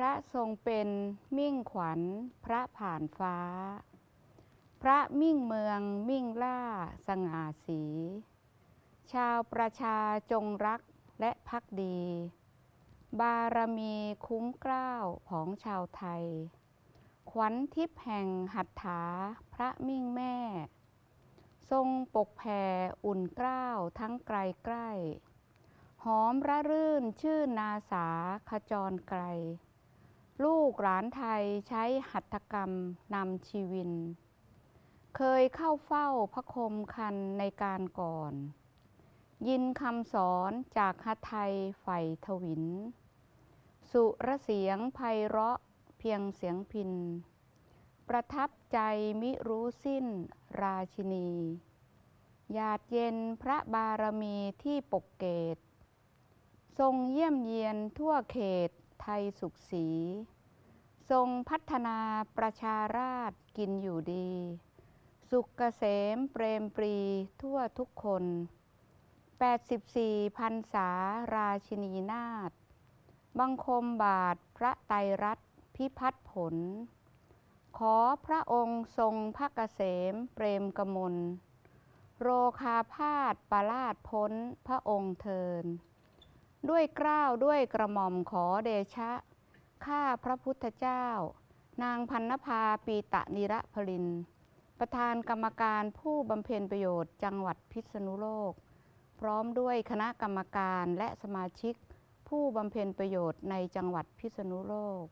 พระทรงเป็นมิ่งขวัญพระผ่านฟ้า พระมิ่งเมืองมิ่งล่าสง่าสี ชาวประชาจงรักและพักดี บารมีคุ้มเกล้าวของชาวไทย ขวัญทิพย์แห่งหัตถาพระมิ่งแม่ ทรงปกแผ่อุ่นเกล้าวทั้งไกลใกล้หอมระรื่นชื่นนาสาขจรไกล ลูกหลานไทยใช้หัตถกรรมนำชีวิน เคยเข้าเฝ้าพระคมคันในการก่อน ยินคำสอนจากฮัทไทยไฝ่ทวิน สุระเสียงไพเราะเพียงเสียงพิน ประทับใจมิรู้สิ้นราชินีหยาดเย็นพระบารมีที่ปกเกต ทรงเยี่ยมเยียนทั่วเขตไทยสุขสี ทรงพัฒนาประชาราชกินอยู่ดี สุขเกษมเปรมปรีทั่วทุกคน 84พันษาราชินีนาถบังคมบาทพระไตรรัตพิพัฒผล ขอพระองค์ทรงพระเกษมเปรมกมล โรคาพาธประลาดพ้นพระองค์เทิน ด้วยเกล้าวด้วยกระหม่อมขอเดชะ ข้าพระพุทธเจ้า นางพันนภาปีตะนิระพลิน ประธานกรรมการผู้บำเพ็ญประโยชน์จังหวัดพิษณุโลก พร้อมด้วยคณะกรรมการและสมาชิก ผู้บำเพ็ญประโยชน์ในจังหวัดพิษณุโลก